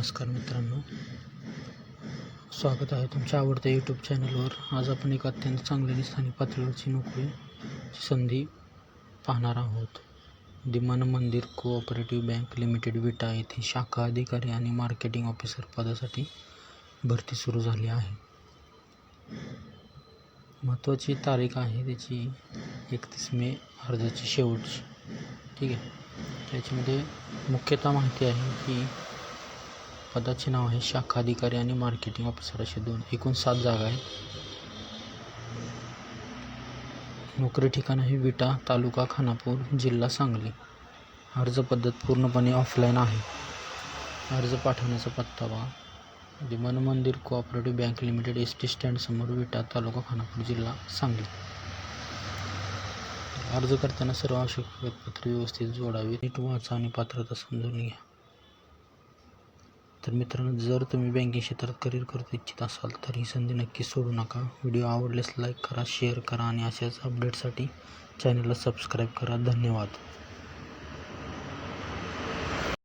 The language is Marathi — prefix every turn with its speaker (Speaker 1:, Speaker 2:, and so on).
Speaker 1: नमस्कार मित्रांनो. स्वागत आहे तुमच्या आवडत्या यूट्यूब चॅनलवर आज आपण एक अत्यंत चांगली स्थानिक पातळीवरची नोकरी संधी पाहणार आहोत. दिमान मंदिर कोऑपरेटिव्ह बँक लिमिटेड विटा येथे शाखा अधिकारी आणि मार्केटिंग ऑफिसर पदासाठी भरती सुरू झाली आहे. महत्त्वाची तारीख आहे त्याची एकतीस मे अर्जाची शेवटची. ठीक आहे. त्याच्यामध्ये मुख्यतः माहिती आहे की पदाचे नाव आहे शाखा अधिकारी आणि मार्केटिंग ऑफिसर असे दोन. एकूण सात जागा आहेत. नोकरी ठिकाण आहे विटा तालुका खानापूर जिल्हा सांगली. अर्ज पद्धत पूर्णपणे ऑफलाईन आहे. अर्ज पाठवण्याचा पत्ता मन विमान मंदिर cooperative bank limited S T stand समोर विटा तालुका खानापूर जिल्हा सांगली. अर्ज करताना सर्व आवश्यक कागदपत्रे व्यवस्थित जोडावी नीट वाचा आणि पात्रता समजून घ्या. तर मित्रांनो जर तुम्ही बँकिंग क्षेत्रात करिअर करू इच्छित असाल तर ही संधी नक्की सोडू नका. व्हिडिओ आवडल्यास लाईक करा शेअर करा आणि अशाच अपडेटसाठी चॅनलला सबस्क्राईब करा. धन्यवाद.